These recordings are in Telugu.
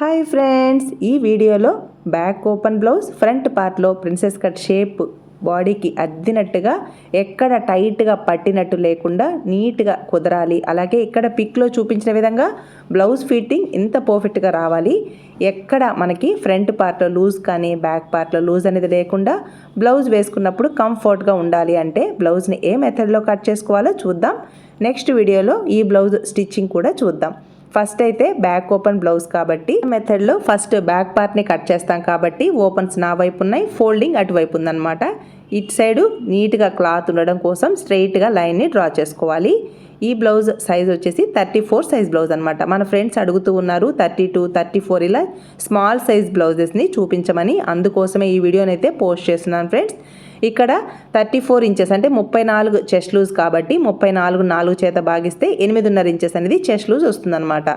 హాయ్ ఫ్రెండ్స్ ఈ వీడియోలో బ్యాక్ ఓపెన్ బ్లౌజ్ ఫ్రంట్ పార్ట్లో ప్రిన్సెస్ కట్ షేప్ బాడీకి అద్దినట్టుగా ఎక్కడ టైట్గా పట్టినట్టు లేకుండా నీట్గా కుదరాలి. అలాగే ఇక్కడ పిక్లో చూపించిన విధంగా బ్లౌజ్ ఫిట్టింగ్ ఇంత పర్ఫెక్ట్గా రావాలి. ఎక్కడ మనకి ఫ్రంట్ పార్ట్లో లూజ్ కానీ బ్యాక్ పార్ట్లో లూజ్ అనేది లేకుండా బ్లౌజ్ వేసుకున్నప్పుడు కంఫర్ట్గా ఉండాలి అంటే బ్లౌజ్ని ఏ మెథడ్లో కట్ చేసుకోవాలో చూద్దాం. నెక్స్ట్ వీడియోలో ఈ బ్లౌజ్ స్టిచ్చింగ్ కూడా చూద్దాం. ఫస్ట్ అయితే బ్యాక్ ఓపెన్ బ్లౌజ్ కాబట్టి మెథడ్లో ఫస్ట్ బ్యాక్ పార్ట్ని కట్ చేస్తాం కాబట్టి ఓపెన్స్ నా వైపు ఉన్నాయి ఫోల్డింగ్ అటువైపు ఉందన్నమాట. ఇటు సైడు నీట్గా క్లాత్ ఉండడం కోసం స్ట్రైట్గా లైన్ని డ్రా చేసుకోవాలి. ఈ బ్లౌజ్ సైజ్ వచ్చేసి థర్టీ ఫోర్ సైజ్ బ్లౌజ్ అనమాట మన ఫ్రెండ్స్ అడుగుతూ ఉన్నారు థర్టీ టూ థర్టీ ఫోర్ ఇలా స్మాల్ సైజ్ బ్లౌజెస్ని చూపించమని. అందుకోసమే ఈ వీడియోని అయితే పోస్ట్ చేస్తున్నాను ఫ్రెండ్స్. ఇక్కడ థర్టీ ఫోర్ ఇంచెస్ అంటే ముప్పై నాలుగు చెస్ట్ లూజ్ కాబట్టి ముప్పై నాలుగు నాలుగు చేత భాగిస్తే ఎనిమిదిన్నర ఇంచెస్ అనేది చెస్ట్ లూజ్ వస్తుందన్నమాట.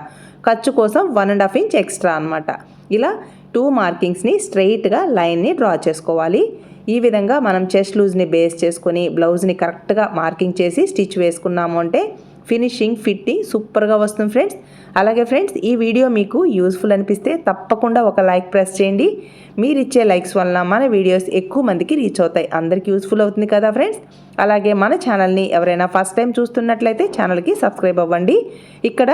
ఖర్చు కోసం one and half inch extra అనమాట ఇలా టూ మార్కింగ్స్ని స్ట్రైట్గా లైన్ని డ్రా చేసుకోవాలి. ఈ విధంగా మనం చెస్ట్ లూజ్ని బేస్ చేసుకొని బ్లౌజ్ని కరెక్ట్గా మార్కింగ్ చేసి స్టిచ్ వేసుకున్నాము అంటే ఫినిషింగ్ ఫిట్టింగ్ సూపర్గా వస్తుంది ఫ్రెండ్స్. అలాగే ఫ్రెండ్స్ ఈ వీడియో మీకు యూస్ఫుల్ అనిపిస్తే తప్పకుండా ఒక లైక్ ప్రెస్ చేయండి. మీరు ఇచ్చే లైక్స్ వలన మన వీడియోస్ ఎక్కువ మందికి రీచ్ అవుతాయి. అందరికీ యూస్ఫుల్ అవుతుంది కదా ఫ్రెండ్స్. అలాగే మన ఛానల్ని ఎవరైనా ఫస్ట్ టైం చూస్తున్నట్లయితే ఛానల్కి సబ్స్క్రైబ్ అవ్వండి. ఇక్కడ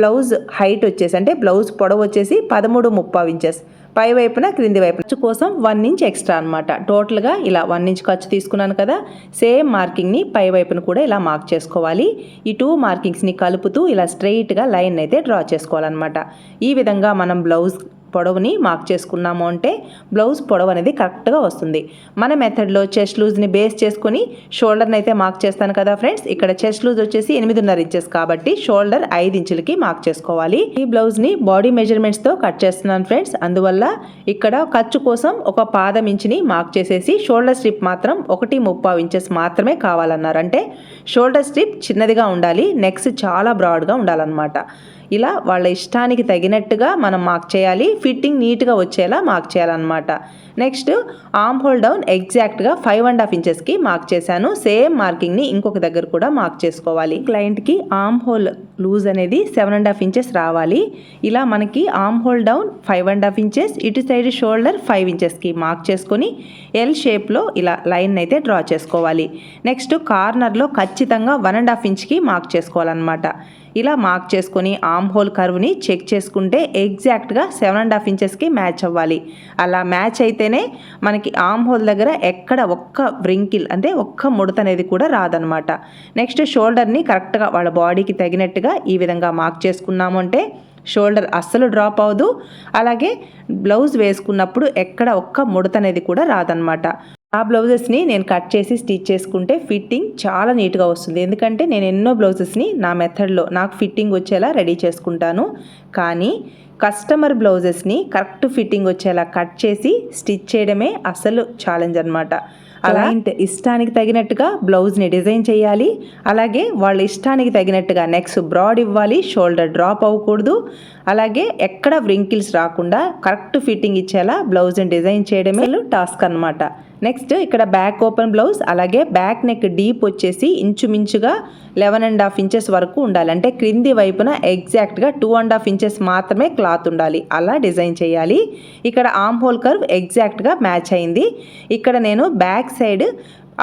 బ్లౌజ్ హైట్ వచ్చేసి అంటే బ్లౌజ్ పొడవు వచ్చేసి పదమూడు ముప్పావు ఇంచెస్. పై వైపున క్రింది వైపున ఖర్చు కోసం వన్ ఇంచ్ ఎక్స్ట్రా అనమాట టోటల్గా ఇలా వన్ ఇంచ్ ఖర్చు తీసుకున్నాను కదా సేమ్ మార్కింగ్ని పై వైపున కూడా ఇలా మార్క్ చేసుకోవాలి. ఈ టూ మార్కింగ్స్ని కలుపుతూ ఇలా స్ట్రెయిట్గా లైన్ అయితే డ్రా చేసుకోవాలన్నమాట. ఈ విధంగా మనం బ్లౌజ్ పొడవుని మార్క్ చేసుకున్నాము అంటే బ్లౌజ్ పొడవు అనేది కరెక్ట్గా వస్తుంది. మన మెథడ్లో చెస్ట్ లూజ్ని బేస్ చేసుకొని షోల్డర్ని అయితే మార్క్ చేస్తాను కదా ఫ్రెండ్స్. ఇక్కడ చెస్ట్ లూజ్ వచ్చేసి ఎనిమిదిన్నర ఇంచెస్ కాబట్టి షోల్డర్ ఐదు ఇంచులకి మార్క్ చేసుకోవాలి. ఈ బ్లౌజ్ని బాడీ మెజర్మెంట్స్తో కట్ చేస్తున్నాను ఫ్రెండ్స్. అందువల్ల ఇక్కడ ఖర్చు కోసం ఒక పాదం ఇంచుని మార్క్ చేసేసి షోల్డర్ స్ట్రిప్ మాత్రం ఒకటి ముప్పావు ఇంచెస్ మాత్రమే కావాలన్నారు. అంటే షోల్డర్ స్ట్రిప్ చిన్నదిగా ఉండాలి నెక్స్ట్ చాలా బ్రాడ్గా ఉండాలన్నమాట. ఇలా వాళ్ళ ఇష్టానికి తగినట్టుగా మనం మార్క్ చేయాలి. ఫిట్టింగ్ నీట్గా వచ్చేలా మార్క్ చేయాలన్నమాట. నెక్స్ట్ ఆమ్ హోల్ డౌన్ ఎగ్జాక్ట్గా ఫైవ్ అండ్ హాఫ్ ఇంచెస్కి మార్క్ చేశాను. సేమ్ మార్కింగ్ని ఇంకొక దగ్గర కూడా మార్క్ చేసుకోవాలి. క్లయింట్కి ఆమ్ హోల్ లూజ్ అనేది సెవెన్ అండ్ హాఫ్ ఇంచెస్ రావాలి. ఇలా మనకి arm hole down five and half inches ఇటు సైడ్ షోల్డర్ ఫైవ్ ఇంచెస్కి మార్క్ చేసుకొని ఎల్ షేప్లో ఇలా లైన్ అయితే డ్రా చేసుకోవాలి. నెక్స్ట్ కార్నర్లో ఖచ్చితంగా వన్ అండ్ హాఫ్ ఇంచ్కి మార్క్ చేసుకోవాలన్నమాట. ఇలా మార్క్ చేసుకొని ఆమ్ హోల్ కర్వ్ని చెక్ చేసుకుంటే ఎగ్జాక్ట్గా సెవెన్ అండ్ హాఫ్ ఇంచెస్కి మ్యాచ్ అవ్వాలి. అలా మ్యాచ్ అయితేనే మనకి ఆమ్ హోల్ దగ్గర ఎక్కడ ఒక్క వ్రింకిల్ అంటే ఒక్క ముడత అనేది కూడా రాదనమాట నెక్స్ట్ షోల్డర్ని కరెక్ట్గా వాళ్ళ బాడీకి తగినట్టుగా ఈ విధంగా మార్క్ చేసుకున్నాము అంటే షోల్డర్ అస్సలు డ్రాప్ అవ్వదు. అలాగే బ్లౌజ్ వేసుకున్నప్పుడు ఎక్కడ ఒక్క ముడత అనేది కూడా రాదనమాట ఆ బ్లౌజెస్ని నేను కట్ చేసి స్టిచ్ చేసుకుంటే ఫిట్టింగ్ చాలా నీట్గా వస్తుంది. ఎందుకంటే నేను ఎన్నో బ్లౌజెస్ని నా మెథడ్లో నాకు ఫిట్టింగ్ వచ్చేలా రెడీ చేసుకుంటాను. కానీ కస్టమర్ బ్లౌజెస్ని కరెక్ట్ ఫిట్టింగ్ వచ్చేలా కట్ చేసి స్టిచ్ చేయడమే అసలు ఛాలెంజ్ అనమాట క్లయింట్ ఇష్టానికి తగినట్టుగా బ్లౌజ్ని డిజైన్ చేయాలి. అలాగే వాళ్ళ ఇష్టానికి తగినట్టుగా నెక్స్ట్ బ్రాడ్ ఇవ్వాలి షోల్డర్ డ్రాప్ అవ్వకూడదు. అలాగే ఎక్కడ వ్రింకిల్స్ రాకుండా కరెక్ట్ ఫిట్టింగ్ ఇచ్చేలా బ్లౌజ్ని డిజైన్ చేయడమే టాస్క్ అనమాట నెక్స్ట్ ఇక్కడ బ్యాక్ ఓపెన్ బ్లౌజ్ అలాగే బ్యాక్ నెక్ డీప్ వచ్చేసి ఇంచుమించుగా లెవెన్ అండ్ హాఫ్ ఇంచెస్ వరకు ఉండాలి. అంటే క్రింది వైపున ఎగ్జాక్ట్గా టూ అండ్ హాఫ్ ఇంచెస్ మాత్రమే క్లాత్ ఉండాలి. అలా డిజైన్ చేయాలి. ఇక్కడ ఆమ్ హోల్ కర్వ్ ఎగ్జాక్ట్గా మ్యాచ్ అయింది. ఇక్కడ నేను బ్యాక్ సైడ్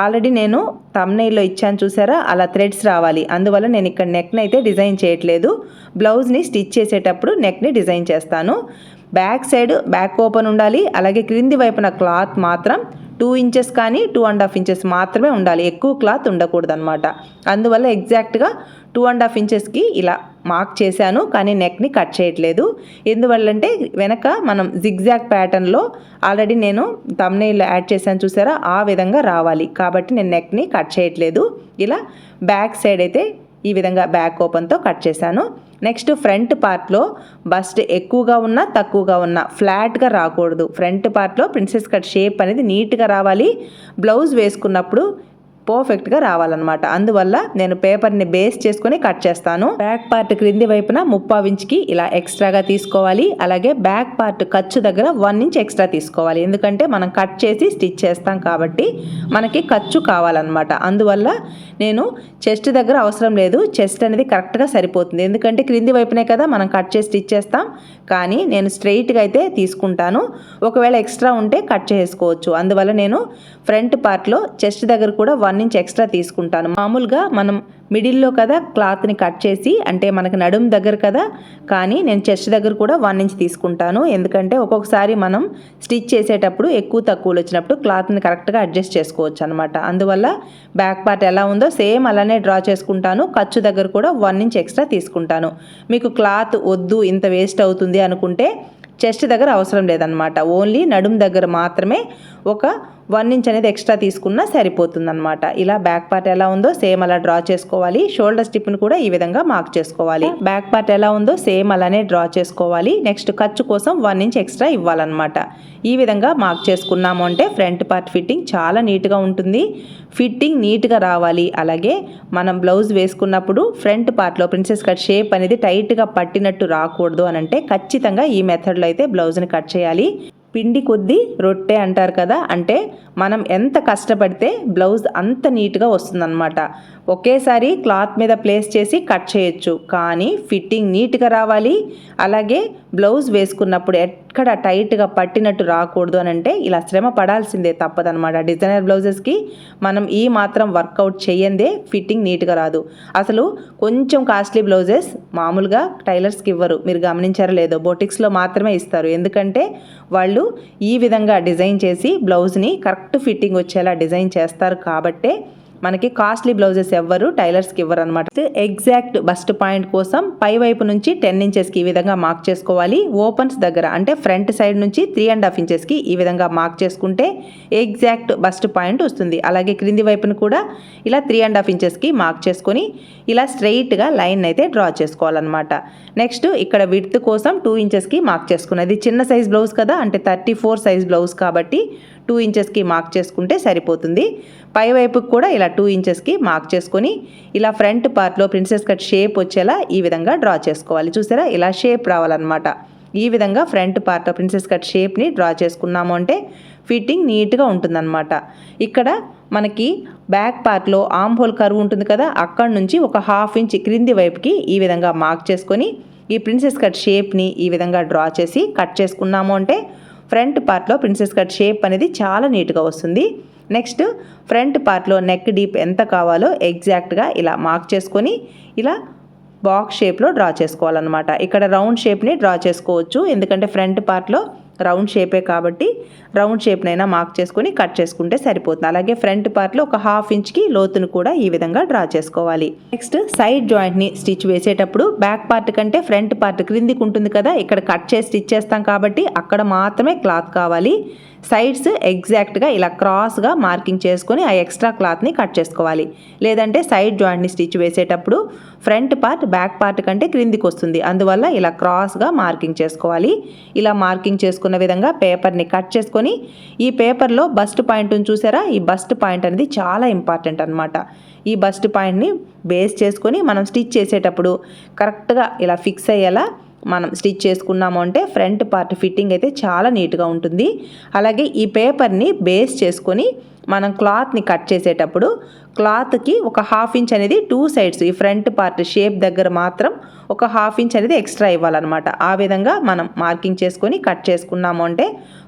ఆల్రెడీ నేను తమ్నైల్లో ఇచ్చాను చూసారా? అలా థ్రెడ్స్ రావాలి. అందువల్ల నేను ఇక్కడ నెక్ని అయితే డిజైన్ చేయట్లేదు. బ్లౌజ్ని స్టిచ్ చేసేటప్పుడు నెక్ని డిజైన్ చేస్తాను. బ్యాక్ సైడ్ బ్యాక్ ఓపెన్ ఉండాలి. అలాగే క్రింది వైపున క్లాత్ మాత్రం టూ ఇంచెస్ కానీ టూ అండ్ హాఫ్ ఇంచెస్ మాత్రమే ఉండాలి. ఎక్కువ క్లాత్ ఉండకూడదు అనమాట అందువల్ల ఎగ్జాక్ట్గా టూ అండ్ హాఫ్ ఇంచెస్కి ఇలా మార్క్ చేశాను కానీ నెక్ని కట్ చేయట్లేదు. ఎందువల్లంటే వెనక మనం జిగ్జాగ్ ప్యాటర్న్లో ఆల్రెడీ నేను తమ్నైల్ యాడ్ చేశాను చూసారా? ఆ విధంగా రావాలి. కాబట్టి నేను నెక్ని కట్ చేయట్లేదు. ఇలా బ్యాక్ సైడ్ అయితే ఈ విధంగా బ్యాక్ ఓపెన్తో కట్ చేశాను. నెక్స్ట్ ఫ్రంట్ పార్ట్లో బస్ట్ ఎక్కువగా ఉన్నా తక్కువగా ఉన్నా ఫ్లాట్గా రాకూడదు. ఫ్రంట్ పార్ట్లో ప్రిన్సెస్ కట్ షేప్ అనేది నీట్గా రావాలి. బ్లౌజ్ వేసుకున్నప్పుడు పర్ఫెక్ట్గా రావాలన్నమాట. అందువల్ల నేను పేపర్ని బేస్ చేసుకొని కట్ చేస్తాను. బ్యాక్ పార్ట్ క్రింది వైపున ముప్పావు ఇంచ్కి ఇలా ఎక్స్ట్రాగా తీసుకోవాలి. అలాగే బ్యాక్ పార్ట్ ఖర్చు దగ్గర వన్ ఇంచ్ ఎక్స్ట్రా తీసుకోవాలి. ఎందుకంటే మనం కట్ చేసి స్టిచ్ చేస్తాం కాబట్టి మనకి ఖర్చు కావాలన్నమాట. అందువల్ల నేను చెస్ట్ దగ్గర అవసరం లేదు. చెస్ట్ అనేది కరెక్ట్గా సరిపోతుంది. ఎందుకంటే క్రింది వైపునే కదా మనం కట్ చేసి స్టిచ్ చేస్తాం. కానీ నేను స్ట్రైట్గా అయితే తీసుకుంటాను. ఒకవేళ ఎక్స్ట్రా ఉంటే కట్ చేసుకోవచ్చు. అందువల్ల నేను ఫ్రంట్ పార్ట్లో చెస్ట్ దగ్గర కూడా వన్ నుంచి ఎక్స్ట్రా తీసుకుంటాను. మామూలుగా మనం మిడిల్లో కదా క్లాత్ని కట్ చేసి అంటే మనకి నడుము దగ్గర కదా కానీ నేను చెస్ట్ దగ్గర కూడా వన్ ఇంచ్ తీసుకుంటాను. ఎందుకంటే ఒక్కొక్కసారి మనం స్టిచ్ చేసేటప్పుడు ఎక్కువ తక్కువలు వచ్చినప్పుడు క్లాత్ని కరెక్ట్గా అడ్జస్ట్ చేసుకోవచ్చు అనమాట అందువల్ల బ్యాక్ పార్ట్ ఎలా ఉందో సేమ్ అలానే డ్రా చేసుకుంటాను. ఖర్చు దగ్గర కూడా వన్ ఇంచ్ ఎక్స్ట్రా తీసుకుంటాను. మీకు క్లాత్ వద్దు ఇంత వేస్ట్ అవుతుంది అనుకుంటే చెస్ట్ దగ్గర అవసరం లేదనమాట ఓన్లీ నడుము దగ్గర మాత్రమే ఒక వన్ ఇంచ్ అనేది ఎక్స్ట్రా తీసుకున్నా సరిపోతుందనమాట ఇలా బ్యాక్ పార్ట్ ఎలా ఉందో సేమ్ అలా డ్రా చేసుకోవాలి. షోల్డర్ స్టిప్ని కూడా ఈ విధంగా మార్క్ చేసుకోవాలి. బ్యాక్ పార్ట్ ఎలా ఉందో సేమ్ అలానే డ్రా చేసుకోవాలి. నెక్స్ట్ ఖర్చు కోసం వన్ ఇంచ్ ఎక్స్ట్రా ఇవ్వాలన్నమాట. ఈ విధంగా మార్క్ చేసుకున్నాము అంటే ఫ్రంట్ పార్ట్ ఫిట్టింగ్ చాలా నీట్గా ఉంటుంది. ఫిట్టింగ్ నీట్గా రావాలి. అలాగే మనం బ్లౌజ్ వేసుకున్నప్పుడు ఫ్రంట్ పార్ట్లో ప్రిన్సెస్ కట్ షేప్ అనేది టైట్గా పట్టినట్టు రాకూడదు అని అంటే ఖచ్చితంగా ఈ మెథడ్లో అయితే బ్లౌజ్ని కట్ చేయాలి. పిండి కొద్దీ రొట్టె అంటారు కదా అంటే మనం ఎంత కష్టపడితే బ్లౌజ్ అంత నీట్గా వస్తుందన్నమాట. ఒకేసారి క్లాత్ మీద ప్లేస్ చేసి కట్ చేయొచ్చు. కానీ ఫిట్టింగ్ నీట్గా రావాలి. అలాగే బ్లౌజ్ వేసుకున్నప్పుడు ఎక్కడ టైట్గా పట్టినట్టు రాకూడదు అని అంటే ఇలా శ్రమ పడాల్సిందే తప్పదనమాట డిజైనర్ బ్లౌజెస్కి మనం ఈ మాత్రం వర్కౌట్ చేయందే ఫిట్టింగ్ నీట్గా రాదు. అసలు కొంచెం కాస్ట్లీ బ్లౌజెస్ మామూలుగా టైలర్స్కి ఇవ్వరు. మీరు గమనించారో లేదో బొటిక్స్లో మాత్రమే ఇస్తారు. ఎందుకంటే వాళ్ళు ఈ విధంగా డిజైన్ చేసి బ్లౌజ్ని కరెక్ట్ ఫిట్టింగ్ వచ్చేలా డిజైన్ చేస్తారు కాబట్టే మనకి కాస్ట్లీ బ్లౌజెస్ ఎవ్వరు టైలర్స్కి ఇవ్వరు అనమాట ఎగ్జాక్ట్ బస్ట్ పాయింట్ కోసం పై వైపు నుంచి టెన్ ఇంచెస్కి ఈ విధంగా మార్క్ చేసుకోవాలి. ఓపెన్స్ దగ్గర అంటే ఫ్రంట్ సైడ్ నుంచి త్రీ అండ్ హాఫ్ ఇంచెస్కి ఈ విధంగా మార్క్ చేసుకుంటే ఎగ్జాక్ట్ బస్ట్ పాయింట్ వస్తుంది. అలాగే క్రింది వైపును కూడా ఇలా త్రీ అండ్ హాఫ్ ఇంచెస్కి మార్క్ చేసుకొని ఇలా స్ట్రెయిట్గా లైన్ అయితే డ్రా చేసుకోవాలన్నమాట. నెక్స్ట్ ఇక్కడ విడ్త్ కోసం టూ ఇంచెస్కి మార్క్ చేసుకున్నది. చిన్న సైజ్ బ్లౌజ్ కదా అంటే థర్టీ ఫోర్ సైజ్ బ్లౌజ్ కాబట్టి టూ ఇంచెస్కి మార్క్ చేసుకుంటే సరిపోతుంది. పై వైపుకి కూడా ఇలా టూ ఇంచెస్కి మార్క్ చేసుకొని ఇలా ఫ్రంట్ పార్ట్లో ప్రిన్సెస్ కట్ షేప్ వచ్చేలా ఈ విధంగా డ్రా చేసుకోవాలి. చూసారా? ఇలా షేప్ రావాలన్నమాట. ఈ విధంగా ఫ్రంట్ పార్ట్లో ప్రిన్సెస్ కట్ షేప్ని డ్రా చేసుకున్నాము అంటే ఫిట్టింగ్ నీట్గా ఉంటుందన్నమాట. ఇక్కడ మనకి బ్యాక్ పార్ట్లో ఆమ్ హోల్ కరువు ఉంటుంది కదా అక్కడ నుంచి ఒక హాఫ్ ఇంచ్ క్రింది వైపుకి ఈ విధంగా మార్క్ చేసుకొని ఈ ప్రిన్సెస్ కట్ షేప్ని ఈ విధంగా డ్రా చేసి కట్ చేసుకున్నాము అంటే ఫ్రంట్ పార్ట్లో ప్రిన్సెస్ కట్ షేప్ అనేది చాలా నీట్గా వస్తుంది. నెక్స్ట్ ఫ్రంట్ పార్ట్లో నెక్ డీప్ ఎంత కావాలో ఎగ్జాక్ట్గా ఇలా మార్క్ చేసుకొని ఇలా బాక్స్ షేప్లో డ్రా చేసుకోవాలన్నమాట. ఇక్కడ రౌండ్ షేప్ని డ్రా చేసుకోవచ్చు. ఎందుకంటే ఫ్రంట్ పార్ట్లో రౌండ్ షేపే కాబట్టి రౌండ్ షేప్నైనా మార్క్ చేసుకొని కట్ చేసుకుంటే సరిపోతుంది. అలాగే ఫ్రంట్ పార్ట్లో ఒక హాఫ్ ఇంచ్కి లోతును కూడా ఈ విధంగా డ్రా చేసుకోవాలి. నెక్స్ట్ సైడ్ జాయింట్ని స్టిచ్ వేసేటప్పుడు బ్యాక్ పార్ట్ కంటే ఫ్రంట్ పార్ట్ క్రిందికి ఉంటుంది కదా ఇక్కడ కట్ చేసి స్టిచ్ చేస్తాం కాబట్టి అక్కడ మాత్రమే క్లాత్ కావాలి. సైడ్స్ ఎగ్జాక్ట్గా ఇలా క్రాస్గా మార్కింగ్ చేసుకొని ఆ ఎక్స్ట్రా క్లాత్ని కట్ చేసుకోవాలి. లేదంటే సైడ్ జాయింట్ని స్టిచ్ వేసేటప్పుడు ఫ్రంట్ పార్ట్ బ్యాక్ పార్ట్ కంటే క్రిందికి వస్తుంది. అందువల్ల ఇలా క్రాస్గా మార్కింగ్ చేసుకోవాలి. ఇలా మార్కింగ్ చేసుకున్న విధంగా పేపర్ని కట్ చేసుకొని ఈ పేపర్లో బస్ట్ పాయింట్ని చూసారా? ఈ బస్ట్ పాయింట్ అనేది చాలా ఇంపార్టెంట్ అనమాట ఈ బస్ట్ పాయింట్ని బేస్ చేసుకొని మనం స్టిచ్ చేసేటప్పుడు కరెక్ట్గా ఇలా ఫిక్స్ అయ్యేలా మనం స్టిచ్ చేసుకున్నాము అంటే ఫ్రంట్ పార్ట్ ఫిట్టింగ్ అయితే చాలా నీట్గా ఉంటుంది. అలాగే ఈ పేపర్ని బేస్ చేసుకొని మనం క్లాత్ని కట్ చేసేటప్పుడు క్లాత్కి ఒక హాఫ్ ఇంచ్ అనేది టూ సైడ్స్ ఈ ఫ్రంట్ పార్ట్ షేప్ దగ్గర మాత్రం ఒక హాఫ్ ఇంచ్ అనేది ఎక్స్ట్రా ఇవ్వాలన్నమాట. ఆ విధంగా మనం మార్కింగ్ చేసుకొని కట్ చేసుకున్నాము అంటే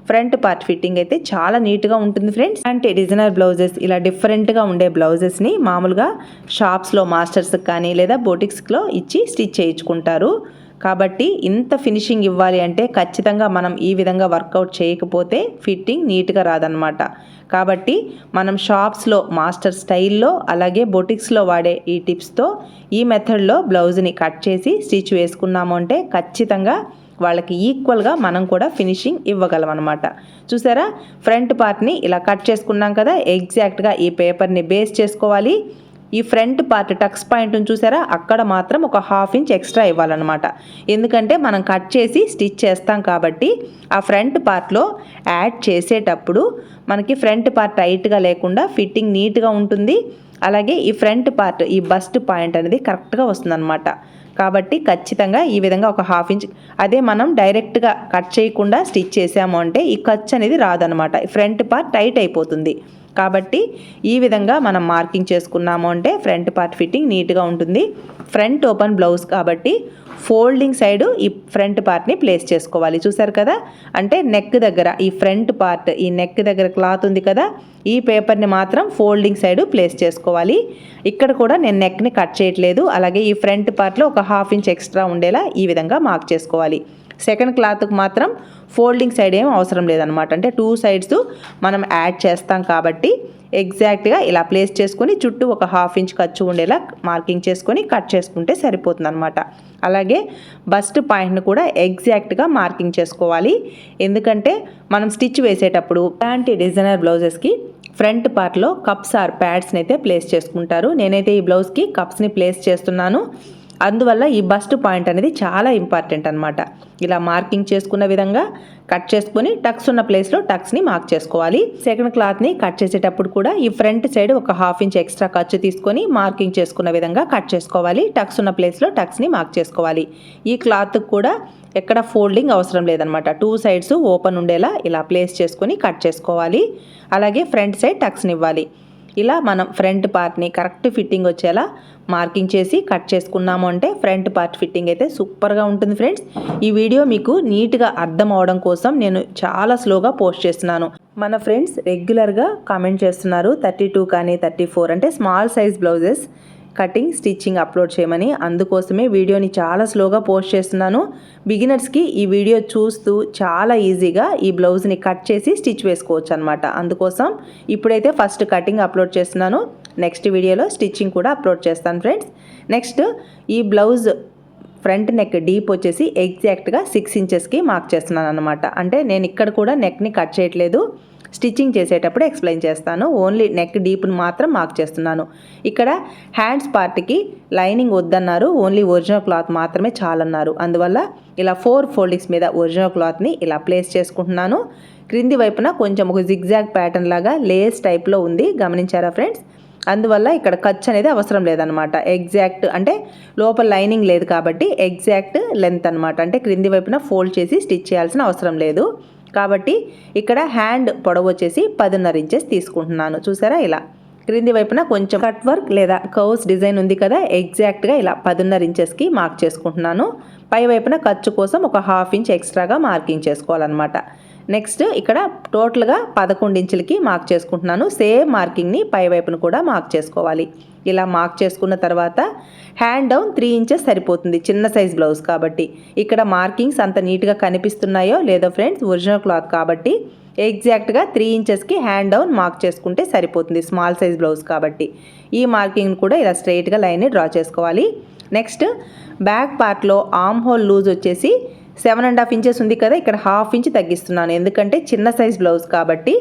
ఫ్రంట్ పార్ట్ ఫిట్టింగ్ అయితే చాలా నీట్గా ఉంటుంది ఫ్రెండ్స్. అంటే డిజైనర్ బ్లౌజెస్ ఇలా డిఫరెంట్గా ఉండే బ్లౌజెస్ని మామూలుగా షాప్స్లో మాస్టర్స్కి కానీ లేదా బొటిక్స్లో ఇచ్చి స్టిచ్ చేయించుకుంటారు. కాబట్టి ఇంత ఫినిషింగ్ ఇవ్వాలి అంటే ఖచ్చితంగా మనం ఈ విధంగా వర్కౌట్ చేయకపోతే ఫిట్టింగ్ నీట్గా రాదనమాట కాబట్టి మనం షాప్స్లో మాస్టర్ స్టైల్లో అలాగే బొటిక్స్లో వాడే ఈ టిప్స్తో ఈ మెథడ్లో బ్లౌజ్ని కట్ చేసి స్టిచ్ వేసుకున్నాము అంటే ఖచ్చితంగా వాళ్ళకి ఈక్వల్గా మనం కూడా ఫినిషింగ్ ఇవ్వగలం అనమాట చూసారా? ఫ్రంట్ పార్ట్ని ఇలా కట్ చేసుకున్నాం కదా ఎగ్జాక్ట్గా ఈ పేపర్ని బేస్ చేసుకోవాలి. ఈ ఫ్రంట్ పార్ట్ టక్స్ పాయింట్ చూసారా? అక్కడ మాత్రం ఒక హాఫ్ ఇంచ్ ఎక్స్ట్రా ఇవ్వాలన్నమాట. ఎందుకంటే మనం కట్ చేసి స్టిచ్ చేస్తాం కాబట్టి ఆ ఫ్రంట్ పార్ట్లో యాడ్ చేసేటప్పుడు మనకి ఫ్రంట్ పార్ట్ టైట్గా లేకుండా ఫిట్టింగ్ నీట్గా ఉంటుంది. అలాగే ఈ ఫ్రంట్ పార్ట్ ఈ బస్ట్ పాయింట్ అనేది కరెక్ట్గా వస్తుందన్నమాట. కాబట్టి ఖచ్చితంగా ఈ విధంగా ఒక హాఫ్ ఇంచ్ అదే మనం డైరెక్ట్గా కట్ చేయకుండా స్టిచ్ చేసాము అంటే ఈ ఖర్చు అనేది రాదనమాట ఫ్రంట్ పార్ట్ టైట్ అయిపోతుంది. కాబట్టి ఈ విధంగా మనం మార్కింగ్ చేసుకున్నాము అంటే ఫ్రంట్ పార్ట్ ఫిట్టింగ్ నీట్గా ఉంటుంది. ఫ్రంట్ ఓపెన్ బ్లౌజ్ కాబట్టి ఫోల్డింగ్ సైడ్ ఈ ఫ్రంట్ పార్ట్ని ప్లేస్ చేసుకోవాలి. చూసారు కదా? అంటే నెక్ దగ్గర ఈ ఫ్రంట్ పార్ట్ ఈ నెక్ దగ్గర క్లాత్ ఉంది కదా? ఈ పేపర్ని మాత్రం ఫోల్డింగ్ సైడ్ ప్లేస్ చేసుకోవాలి. ఇక్కడ కూడా నేను నెక్ని కట్ చేయట్లేదు. అలాగే ఈ ఫ్రంట్ పార్ట్లో ఒక హాఫ్ ఇంచ్ ఎక్స్ట్రా ఉండేలా ఈ విధంగా మార్క్ చేసుకోవాలి. సెకండ్ క్లాత్కి మాత్రం ఫోల్డింగ్ సైడ్ ఏం అవసరం లేదనమాట అంటే టూ సైడ్స్ మనం యాడ్ చేస్తాం కాబట్టి ఎగ్జాక్ట్గా ఇలా ప్లేస్ చేసుకొని చుట్టూ ఒక హాఫ్ ఇంచ్ ఖర్చు ఉండేలా మార్కింగ్ చేసుకొని కట్ చేసుకుంటే సరిపోతుంది అనమాట అలాగే బస్ట్ పాయింట్ని కూడా ఎగ్జాక్ట్గా మార్కింగ్ చేసుకోవాలి. ఎందుకంటే మనం స్టిచ్ వేసేటప్పుడు ఇలాంటి డిజైనర్ బ్లౌజెస్కి ఫ్రంట్ పార్ట్లో కప్స్ ఆర్ ప్యాడ్స్ని అయితే ప్లేస్ చేసుకుంటారు. నేనైతే ఈ బ్లౌజ్కి కప్స్ని ప్లేస్ చేస్తున్నాను. అందువల్ల ఈ బస్ట్ పాయింట్ అనేది చాలా ఇంపార్టెంట్ అనమాట ఇలా మార్కింగ్ చేసుకున్న విధంగా కట్ చేసుకొని టక్స్ ఉన్న ప్లేస్లో టక్స్ని మార్క్ చేసుకోవాలి. సెకండ్ క్లాత్ని కట్ చేసేటప్పుడు కూడా ఈ ఫ్రంట్ సైడ్ ఒక హాఫ్ ఇంచ్ ఎక్స్ట్రా ఖర్చు తీసుకొని మార్కింగ్ చేసుకున్న విధంగా కట్ చేసుకోవాలి. టక్స్ ఉన్న ప్లేస్లో టక్స్ని మార్క్ చేసుకోవాలి. ఈ క్లాత్ కూడా ఎక్కడ ఫోల్డింగ్ అవసరం లేదనమాట టూ సైడ్స్ ఓపెన్ ఉండేలా ఇలా ప్లేస్ చేసుకొని కట్ చేసుకోవాలి. అలాగే ఫ్రంట్ సైడ్ టక్స్ని ఇవ్వాలి. ఇలా మనం ఫ్రంట్ పార్ట్ని కరెక్ట్ ఫిట్టింగ్ వచ్చేలా మార్కింగ్ చేసి కట్ చేసుకున్నాము అంటే ఫ్రంట్ పార్ట్ ఫిట్టింగ్ అయితే సూపర్గా ఉంటుంది ఫ్రెండ్స్. ఈ వీడియో మీకు నీట్గా అర్థం అవడం కోసం నేను చాలా స్లోగా పోస్ట్ చేస్తున్నాను. మన ఫ్రెండ్స్ రెగ్యులర్గా కామెంట్ చేస్తున్నారు థర్టీ టూ కానీ థర్టీ ఫోర్ అంటే small size blouses. Cutting stitching upload చేయమని అందుకోసమే వీడియోని చాలా స్లోగా పోస్ట్ చేస్తున్నాను. బిగినర్స్కి ఈ వీడియో చూస్తూ చాలా ఈజీగా ఈ బ్లౌజ్ని కట్ చేసి స్టిచ్ వేసుకోవచ్చు అనమాట అందుకోసం ఇప్పుడైతే ఫస్ట్ కటింగ్ అప్లోడ్ చేస్తున్నాను. నెక్స్ట్ వీడియోలో స్టిచ్చింగ్ కూడా అప్లోడ్ చేస్తాను ఫ్రెండ్స్. నెక్స్ట్ ఈ బ్లౌజ్ ఫ్రంట్ నెక్ డీప్ వచ్చేసి ఎగ్జాక్ట్గా సిక్స్ ఇంచెస్కి మార్క్ చేస్తున్నాను అనమాట అంటే నేను ఇక్కడ కూడా నెక్ని కట్ చేయట్లేదు. స్టిచ్చింగ్ చేసేటప్పుడు ఎక్స్ప్లెయిన్ చేస్తాను. ఓన్లీ నెక్ డీప్ని మాత్రం మార్క్ చేస్తున్నాను. ఇక్కడ హ్యాండ్స్ పార్ట్కి లైనింగ్ వద్దన్నారు. ఓన్లీ ఒరిజినల్ క్లాత్ మాత్రమే చాలన్నారు. అందువల్ల ఇలా ఫోర్ ఫోల్డింగ్స్ మీద ఒరిజినల్ క్లాత్ని ఇలా ప్లేస్ చేసుకుంటున్నాను. క్రింది వైపున కొంచెం ఒక జిగ్జాగ్ ప్యాటర్న్ లాగా లేస్ టైప్లో ఉంది. గమనించారా ఫ్రెండ్స్? అందువల్ల ఇక్కడ ఖర్చు అనేది అవసరం లేదనమాట ఎగ్జాక్ట్ అంటే లోపల లైనింగ్ లేదు కాబట్టి ఎగ్జాక్ట్ లెంత్ అనమాట అంటే క్రింది వైపున ఫోల్డ్ చేసి స్టిచ్ చేయాల్సిన అవసరం లేదు. కాబట్టి ఇక్కడ హ్యాండ్ పొడవు వచ్చేసి పదిన్నర ఇంచెస్ తీసుకుంటున్నాను. చూసారా ఇలా? క్రింది వైపున కొంచెం కట్ వర్క్ లేదా కౌస్ డిజైన్ ఉంది కదా ఎగ్జాక్ట్గా ఇలా పదిన్నర ఇంచెస్కి మార్క్ చేసుకుంటున్నాను. పై వైపున ఖర్చు కోసం ఒక హాఫ్ ఇంచ్ ఎక్స్ట్రాగా మార్కింగ్ చేసుకోవాలన్నమాట. నెక్స్ట్ ఇక్కడ టోటల్గా పదకొండు ఇంచులకి మార్క్ చేసుకుంటున్నాను. సేమ్ మార్కింగ్ని పై వైపున కూడా మార్క్ చేసుకోవాలి. ఇలా మార్క్ చేసుకున్న తర్వాత హ్యాండ్ డౌన్ త్రీ ఇంచెస్ సరిపోతుంది చిన్న సైజ్ బ్లౌజ్ కాబట్టి. ఇక్కడ మార్కింగ్స్ అంత నీట్గా కనిపిస్తున్నాయో లేదో ఫ్రెండ్స్ ఒరిజినల్ క్లాత్ కాబట్టి ఎగ్జాక్ట్గా త్రీ ఇంచెస్కి హ్యాండ్ డౌన్ మార్క్ చేసుకుంటే సరిపోతుంది స్మాల్ సైజ్ బ్లౌజ్ కాబట్టి. ఈ మార్కింగ్ కూడా ఇలా స్ట్రైట్గా లైన్ని డ్రా చేసుకోవాలి. నెక్స్ట్ బ్యాక్ పార్ట్లో ఆమ్ హోల్ లూజ్ వచ్చేసి సెవెన్ అండ్ హాఫ్ ఇంచెస్ ఉంది కదా ఇక్కడ హాఫ్ ఇంచ్ తగ్గిస్తున్నాను. ఎందుకంటే చిన్న సైజ్ బ్లౌజ్ కాబట్టి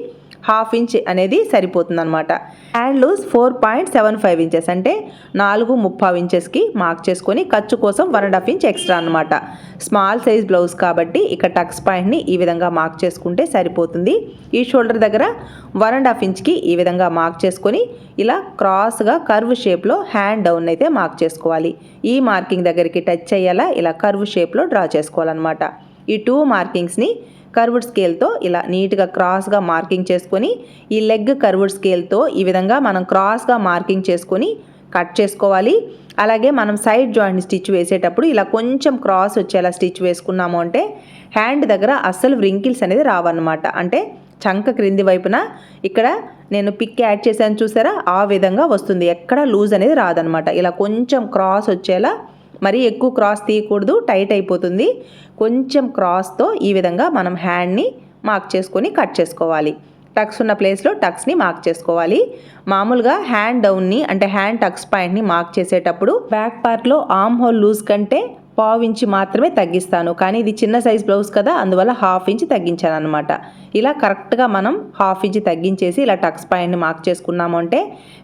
హాఫ్ ఇంచ్ అనేది సరిపోతుంది అనమాట hand loose four point seven five inches అంటే నాలుగు ముప్పావు ఇంచెస్కి మార్క్ చేసుకొని ఖర్చు కోసం one and half inch extra అనమాట స్మాల్ సైజ్ బ్లౌజ్ కాబట్టి ఇక టక్స్ పాయింట్ని ఈ విధంగా మార్క్ చేసుకుంటే సరిపోతుంది. ఈ షోల్డర్ దగ్గర వన్ అండ్ హాఫ్ ఇంచ్కి ఈ విధంగా మార్క్ చేసుకొని ఇలా క్రాస్గా కర్వ్ షేప్లో హ్యాండ్ డౌన్ అయితే మార్క్ చేసుకోవాలి. ఈ మార్కింగ్ దగ్గరికి టచ్ అయ్యేలా ఇలా కర్వ్ షేప్లో డ్రా చేసుకోవాలన్నమాట. ఈ టూ మార్కింగ్స్ని కర్వ్డ్ స్కేల్తో ఇలా నీట్గా క్రాస్గా మార్కింగ్ చేసుకొని ఈ లెగ్ కర్వ్డ్ స్కేల్తో ఈ విధంగా మనం క్రాస్గా మార్కింగ్ చేసుకొని కట్ చేసుకోవాలి. అలాగే మనం సైడ్ జాయింట్ స్టిచ్ వేసేటప్పుడు ఇలా కొంచెం క్రాస్ వచ్చేలా స్టిచ్ వేసుకున్నాము అంటే హ్యాండ్ దగ్గర అస్సలు వ్రింకిల్స్ అనేది రావన్నమాట. అంటే చంక క్రింది వైపున ఇక్కడ నేను పిక్ యాడ్ చేశాను చూసారా? ఆ విధంగా వస్తుంది. ఎక్కడ లూజ్ అనేది రాదనమాట ఇలా కొంచెం క్రాస్ వచ్చేలా మరీ ఎక్కువ క్రాస్ తీయకూడదు టైట్ అయిపోతుంది. కొంచెం క్రాస్తో ఈ విధంగా మనం హ్యాండ్ని మార్క్ చేసుకొని కట్ చేసుకోవాలి. టక్స్ ఉన్న ప్లేస్లో టక్స్ని మార్క్ చేసుకోవాలి. మామూలుగా హ్యాండ్ డౌన్ని అంటే హ్యాండ్ టక్స్ పాయింట్ని మార్క్ చేసేటప్పుడు బ్యాక్ పార్ట్లో ఆమ్ హోల్ లూజ్ కంటే పావు ఇంచి మాత్రమే తగ్గిస్తాను. కానీ ఇది చిన్న సైజ్ బ్లౌజ్ కదా అందువల్ల హాఫ్ ఇంచ్ తగ్గించాను అనమాట ఇలా కరెక్ట్గా మనం హాఫ్ ఇంచ్ తగ్గించేసి ఇలా టక్స్ పాయింట్ని మార్క్ చేసుకున్నాము అంటే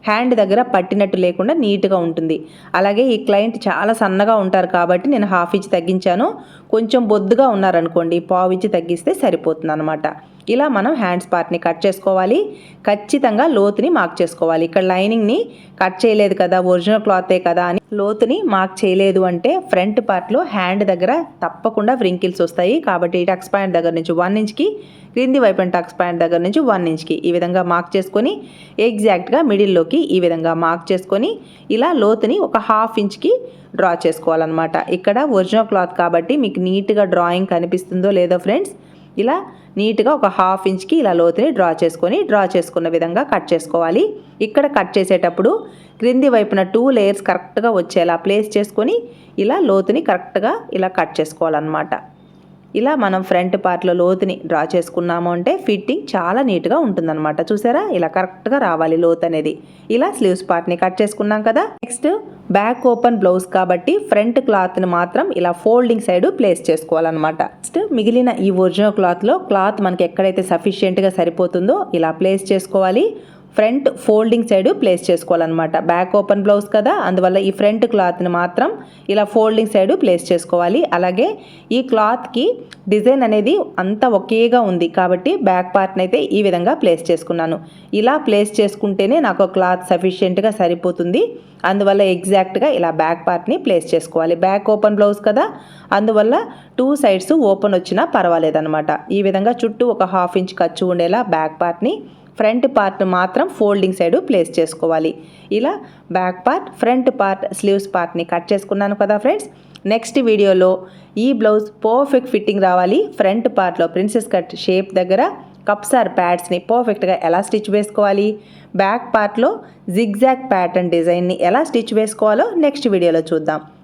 హ్యాండ్ దగ్గర పట్టినట్టు లేకుండా నీట్గా ఉంటుంది. అలాగే ఈ క్లయింట్ చాలా సన్నగా ఉంటారు కాబట్టి నేను హాఫ్ ఇంచ్ తగ్గించాను. కొంచెం బొద్దుగా ఉన్నారనుకోండి పావు ఇంచ్ తగ్గిస్తే సరిపోతుంది అనమాట ఇలా మనం హ్యాండ్స్ పార్ట్ని కట్ చేసుకోవాలి. ఖచ్చితంగా లోతుని మార్క్ చేసుకోవాలి. ఇక్కడ లైనింగ్ని కట్ చేయలేదు కదా ఒరిజినల్ క్లాతే కదా అని లోతుని మార్క్ చేయలేదు అంటే ఫ్రంట్ పార్ట్లో హ్యాండ్ దగ్గర తప్పకుండా వ్రింకిల్స్ వస్తాయి. కాబట్టి టక్స్ పాయింట్ దగ్గర నుంచి వన్ ఇంచ్కి క్రింది వైపున టక్స్ పాయింట్ దగ్గర నుంచి వన్ ఇంచ్కి ఈ విధంగా మార్క్ చేసుకొని ఎగ్జాక్ట్గా మిడిల్లోకి ఈ విధంగా మార్క్ చేసుకొని ఇలా లోతుని ఒక హాఫ్ ఇంచ్కి డ్రా చేసుకోవాలన్నమాట. ఇక్కడ ఒరిజినల్ క్లాత్ కాబట్టి మీకు నీట్గా డ్రాయింగ్ కనిపిస్తుందో లేదో ఫ్రెండ్స్ ఇలా నీట్గా ఒక హాఫ్ ఇంచ్కి ఇలా లోతుని డ్రా చేసుకొని డ్రా చేసుకున్న విధంగా కట్ చేసుకోవాలి. ఇక్కడ కట్ చేసేటప్పుడు క్రింది వైపున టూ లేయర్స్ కరెక్ట్గా వచ్చేలా ప్లేస్ చేసుకొని ఇలా లోతుని కరెక్ట్గా ఇలా కట్ చేసుకోవాలన్నమాట. ఇలా మనం ఫ్రంట్ పార్ట్లో లోతుని డ్రా చేసుకున్నాము అంటే ఫిట్టింగ్ చాలా నీట్గా ఉంటుందన్నమాట. చూసారా? ఇలా కరెక్ట్గా రావాలి లోత్ అనేది. ఇలా స్లీవ్స్ పార్ట్ని కట్ చేసుకున్నాం కదా. నెక్స్ట్ బ్యాక్ ఓపెన్ బ్లౌజ్ కాబట్టి ఫ్రంట్ క్లాత్ని మాత్రం ఇలా ఫోల్డింగ్ సైడ్ ప్లేస్ చేసుకోవాలన్నమాట. నెక్స్ట్ మిగిలిన ఈ ఒరిజినల్ క్లాత్లో క్లాత్ మనకి ఎక్కడైతే సఫిషియెంట్గా సరిపోతుందో ఇలా ప్లేస్ చేసుకోవాలి. ఫ్రంట్ ఫోల్డింగ్ సైడ్ ప్లేస్ చేసుకోవాలన్నమాట. బ్యాక్ ఓపెన్ బ్లౌజ్ కదా అందువల్ల ఈ ఫ్రంట్ క్లాత్ని మాత్రం ఇలా ఫోల్డింగ్ సైడ్ ప్లేస్ చేసుకోవాలి. అలాగే ఈ క్లాత్కి డిజైన్ అనేది అంతా ఒకేగా ఉంది కాబట్టి బ్యాక్ పార్ట్ని అయితే ఈ విధంగా ప్లేస్ చేసుకున్నాను. ఇలా ప్లేస్ చేసుకుంటేనే నాకు క్లాత్ సఫిషియెంట్గా సరిపోతుంది. అందువల్ల ఎగ్జాక్ట్గా ఇలా బ్యాక్ పార్ట్ని ప్లేస్ చేసుకోవాలి. బ్యాక్ ఓపెన్ బ్లౌజ్ కదా అందువల్ల టూ సైడ్స్ ఓపెన్ వచ్చినా పర్వాలేదన్నమాట. ఈ విధంగా చుట్టూ ఒక హాఫ్ ఇంచ్ ఖర్చు ఉండేలా బ్యాక్ పార్ట్ని ఫ్రంట్ పార్ట్ మాత్రం ఫోల్డింగ్ సైడ్ ప్లేస్ చేసుకోవాలి. ఇలా back part front part sleeves పార్ట్ని కట్ చేసుకున్నాను కదా ఫ్రెండ్స్. నెక్స్ట్ వీడియోలో ఈ బ్లౌజ్ పర్ఫెక్ట్ ఫిట్టింగ్ రావాలి. ఫ్రంట్ పార్ట్లో ప్రిన్సెస్ కట్ షేప్ దగ్గర కప్సార్ ప్యాడ్స్ని పర్ఫెక్ట్గా ఎలా స్టిచ్ వేసుకోవాలి? బ్యాక్ పార్ట్లో జిగ్జాగ్ ప్యాటర్న్ డిజైన్ని ఎలా స్టిచ్ వేసుకోవాలో నెక్స్ట్ వీడియోలో చూద్దాం.